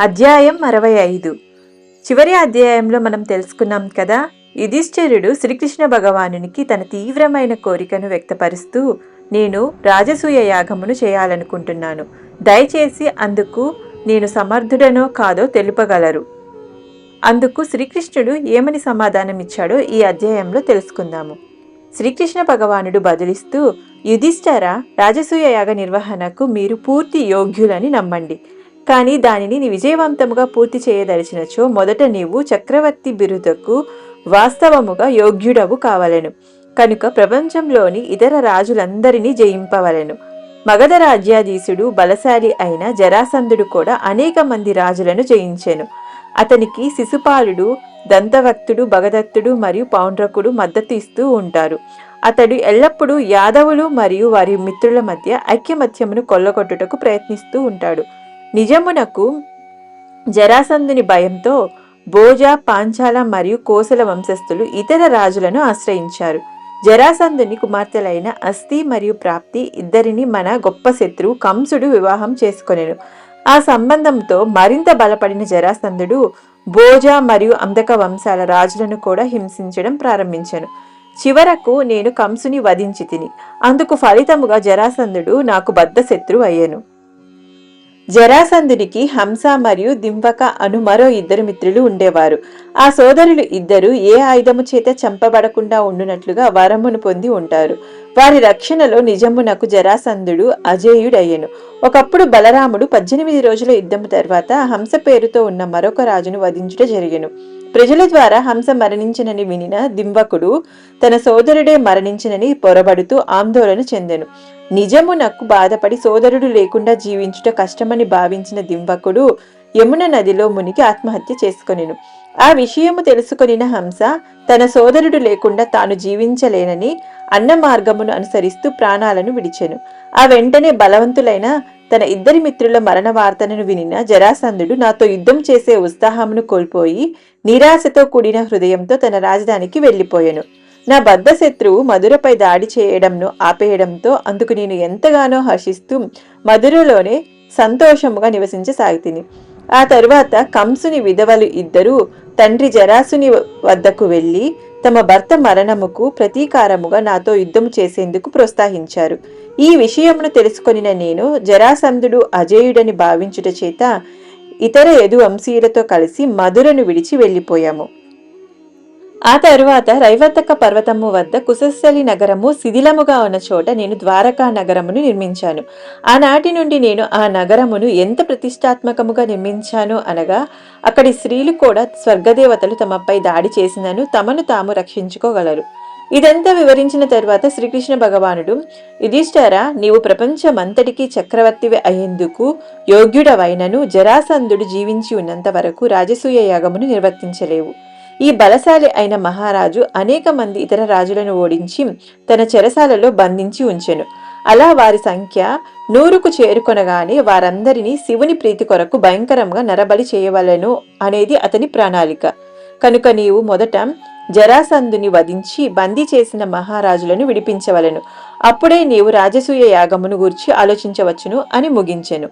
అధ్యాయం అరవై ఐదు. చివరి అధ్యాయంలో మనం తెలుసుకున్నాం కదా యుధిష్ఠిరుడు శ్రీకృష్ణ భగవానునికి తన తీవ్రమైన కోరికను వ్యక్తపరుస్తూ నేను రాజసూయ యాగమును చేయాలనుకుంటున్నాను. దయచేసి అందుకు నేను సమర్థుడనో కాదో తెలుపగలరు అందుకు శ్రీకృష్ణుడు ఏమని సమాధానం ఇచ్చాడో ఈ అధ్యాయంలో తెలుసుకుందాము. శ్రీకృష్ణ భగవానుడు బదులిస్తూ యుధిష్ఠర రాజసూయ యాగ నిర్వహణకు మీరు పూర్తి యోగ్యులని నమ్మండి. కానీ దానిని నీ విజయవంతముగా పూర్తి చేయదలిచినచో మొదట నీవు చక్రవర్తి బిరుదకు వాస్తవముగా యోగ్యుడవు కావలెను. కనుక ప్రపంచంలోని ఇతర రాజులందరినీ జయింపవలెను. మగధ రాజ్యాధీశుడు బలశాలి అయిన జరాసంధుడు కూడా అనేక మంది రాజులను జయించెను. అతనికి శిశుపాలుడు దంతవక్తుడు భగదత్తుడు మరియు పౌండ్రకుడు మద్దతు ఇస్తూ ఉంటారు. అతడు ఎల్లప్పుడూ యాదవులు మరియు వారి మిత్రుల మధ్య ఐక్యమత్యమును కొల్లగొట్టుటకు ప్రయత్నిస్తూ ఉంటాడు. నిజమునకు జరాసంధుని భయంతో భోజ పాంచాల మరియు కోసల వంశస్థులు ఇతర రాజులను ఆశ్రయించారు. జరాసంధుని కుమార్తెలైన అస్థి మరియు ప్రాప్తి ఇద్దరిని మన గొప్ప శత్రువు కంసుడు వివాహం చేసుకొనెను. ఆ సంబంధంతో మరింత బలపడిన జరాసంధుడు భోజ మరియు అంధక వంశాల రాజులను కూడా హింసించడం ప్రారంభించాను. చివరకు నేను కంసుని వధించి తిని అందుకు ఫలితముగా జరాసంధుడు నాకు బద్ధ శత్రువు అయ్యాను. జరాసంధునికి హంస మరియు దింవక అను మరో ఇద్దరు మిత్రులు ఉండేవారు. ఆ సోదరులు ఇద్దరు ఏ ఆయుధము చేత చంపబడకుండా ఉండునట్లుగా వరమును పొంది ఉంటారు. వారి రక్షణలో నిజమునకు జరాసంధుడు అజేయుడయ్యను. ఒకప్పుడు బలరాముడు పద్దెనిమిది రోజుల యుద్ధము తర్వాత హంస పేరుతో ఉన్న మరొక రాజును వధించుట జరిగెను. ప్రజల ద్వారా హంస మరణించినని వినిన దింవకుడు తన సోదరుడే మరణించినని పొరబడుతూ ఆందోళన చెందెను. నిజమునకు బాధపడి సోదరుడు లేకుండా జీవించుట కష్టమని భావించిన దింవకుడు యమున నదిలో మునిగి ఆత్మహత్య చేసుకొనిను. ఆ విషయము తెలుసుకొనిన హంస తన సోదరుడు లేకుండా తాను జీవించలేనని అన్న మార్గమును అనుసరిస్తూ ప్రాణాలను విడిచెను. ఆ వెంటనే బలవంతులైన తన ఇద్దరి మిత్రుల మరణ వార్తను వినిన జరాసంధుడు నాతో యుద్ధం చేసే ఉత్సాహమును కోల్పోయి నిరాశతో కూడిన హృదయంతో తన రాజధానికి వెళ్ళిపోయాను. నా బద్ధ శత్రువు మధురపై దాడి చేయడంను ఆపేయడంతో అందుకు నేను ఎంతగానో హర్షిస్తూ మధురలోనే సంతోషముగా నివసించసాగితిని. ఆ తరువాత కంసుని విధవలు ఇద్దరూ తండ్రి జరాసుని వద్దకు వెళ్ళి తమ భర్త మరణముకు ప్రతీకారముగా నాతో యుద్ధము చేసేందుకు ప్రోత్సహించారు. ఈ విషయమును తెలుసుకొనిన నేను జరాసంధుడు అజేయుడని భావించుట చేత ఇతర యదు వంశీయులతో కలిసి మధురను విడిచి వెళ్ళిపోయాము. ఆ తరువాత రైవతక పర్వతము వద్ద కుశస్థలి నగరము శిథిలముగా ఉన్న చోట నేను ద్వారకా నగరమును నిర్మించాను. ఆనాటి నుండి నేను ఆ నగరమును ఎంత ప్రతిష్టాత్మకముగా నిర్మించాను అనగా అక్కడి స్త్రీలు కూడా స్వర్గదేవతలు తమపై దాడి చేసినను తమను తాము రక్షించుకోగలరు. ఇదంతా వివరించిన తరువాత శ్రీకృష్ణ భగవానుడు యుధిష్ఠారా నీవు ప్రపంచమంతటికీ చక్రవర్తివి అయ్యేందుకు యోగ్యుడవైనను జరాసంధుడు జీవించి ఉన్నంత వరకు రాజసూయ యాగమును నిర్వర్తించలేవు. ఈ బలశాలి అయిన మహారాజు అనేక మంది ఇతర రాజులను ఓడించి తన చెరసాలలో బంధించి ఉంచెను. అలా వారి సంఖ్య నూరుకు చేరుకొనగానే వారందరినీ శివుని ప్రీతి కొరకు భయంకరంగా నరబలి చేయవలెను అనేది అతని ప్రణాళిక. కనుక నీవు మొదట జరాసంధుని వధించి బందీ చేసిన మహారాజులను విడిపించవలెను. అప్పుడే నీవు రాజసూయ యాగమును గూర్చి ఆలోచించవచ్చును అని ముగించెను.